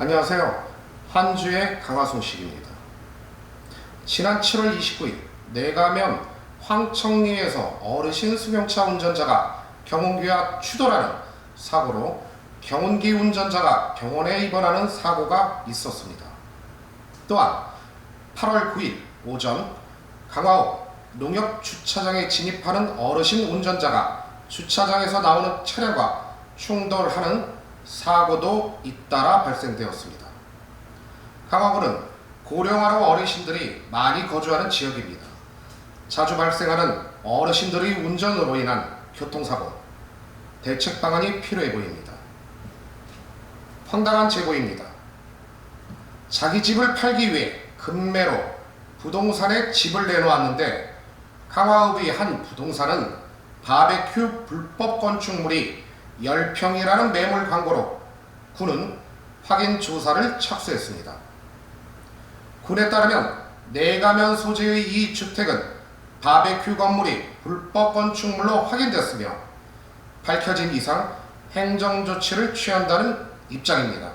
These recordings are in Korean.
안녕하세요. 한 주의 강화 소식입니다. 지난 7월 29일 내가면 황청리에서 어르신 승용차 운전자가 경운기와 추돌하는 사고로 경운기 운전자가 병원에 입원하는 사고가 있었습니다. 또한 8월 9일 오전 강화호 농협 주차장에 진입하는 어르신 운전자가 주차장에서 나오는 차량과 충돌하는 사고도 잇따라 발생되었습니다. 강화구는 고령화로 어르신들이 많이 거주하는 지역입니다. 자주 발생하는 어르신들의 운전으로 인한 교통사고, 대책 방안이 필요해 보입니다. 황당한 제보입니다. 자기 집을 팔기 위해 급매로 부동산에 집을 내놓았는데 강화읍의 한 부동산은 바베큐 불법 건축물이 10평이라는 매물 광고로 군은 확인 조사를 착수했습니다. 군에 따르면 내가면 소재의 이 주택은 바베큐 건물이 불법 건축물로 확인됐으며 밝혀진 이상 행정 조치를 취한다는 입장입니다.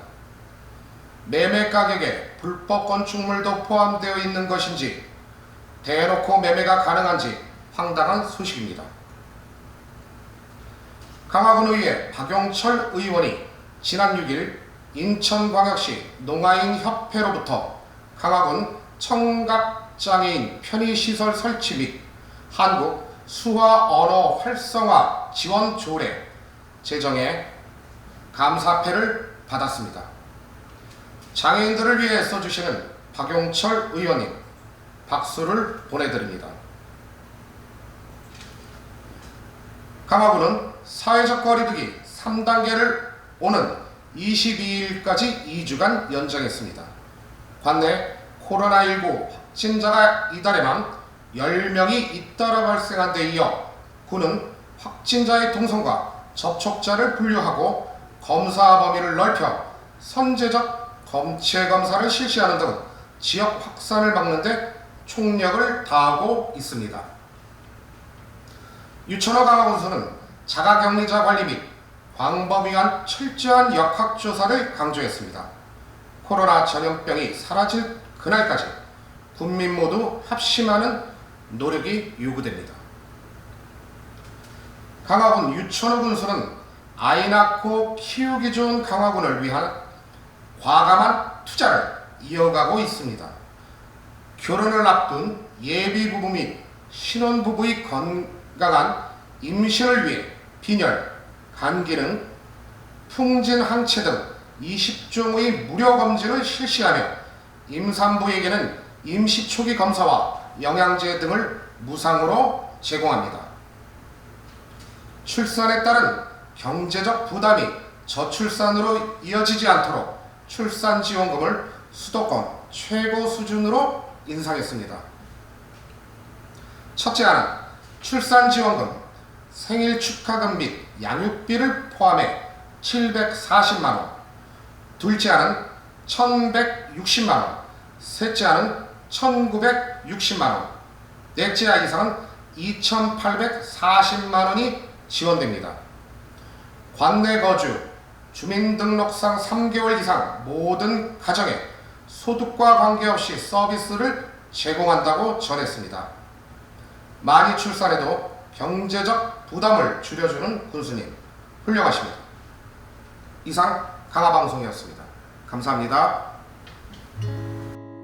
매매 가격에 불법 건축물도 포함되어 있는 것인지 대놓고 매매가 가능한지 황당한 소식입니다. 강화군의회 박용철 의원이 지난 6일 인천광역시 농아인협회로부터 강화군 청각장애인 편의시설 설치 및 한국 수화 언어 활성화 지원 조례 제정에 감사패를 받았습니다. 장애인들을 위해 써주시는 박용철 의원님 박수를 보내드립니다. 강화군은 사회적 거리두기 3단계를 오는 22일까지 2주간 연장했습니다. 관내 코로나19 확진자가 이달에만 10명이 잇따라 발생한 데 이어 군은 확진자의 동선과 접촉자를 분류하고 검사 범위를 넓혀 선제적 검체 검사를 실시하는 등 지역 확산을 막는 데 총력을 다하고 있습니다. 유천호 강화군수는 자가격리자 관리 및 광범 위한 철저한 역학조사를 강조했습니다. 코로나 전염병이 사라질 그날까지 국민 모두 합심하는 노력이 요구됩니다. 강화군 유천호 군수는 아이 낳고 키우기 좋은 강화군을 위한 과감한 투자를 이어가고 있습니다. 결혼을 앞둔 예비 부부 및 신혼 부부의 건 강한 임신을 위해 빈혈, 간기능, 풍진 항체 등 20종의 무료 검진을 실시하며 임산부에게는 임시 초기 검사와 영양제 등을 무상으로 제공합니다. 출산에 따른 경제적 부담이 저출산으로 이어지지 않도록 출산 지원금을 수도권 최고 수준으로 인상했습니다. 첫째 하나, 출산 지원금, 생일 축하금 및 양육비를 포함해 740만 원. 둘째 하는 1160만 원. 셋째 하는 1960만 원. 넷째 아 이상은 2840만 원이 지원됩니다. 관내 거주, 주민등록상 3개월 이상 모든 가정에 소득과 관계없이 서비스를 제공한다고 전했습니다. 많이 출산해도 경제적 부담을 줄여주는 군수님 훌륭하십니다. 이상 강화방송이었습니다. 감사합니다.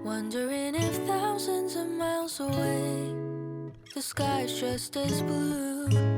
Wondering if thousands of miles away, the sky's just as blue.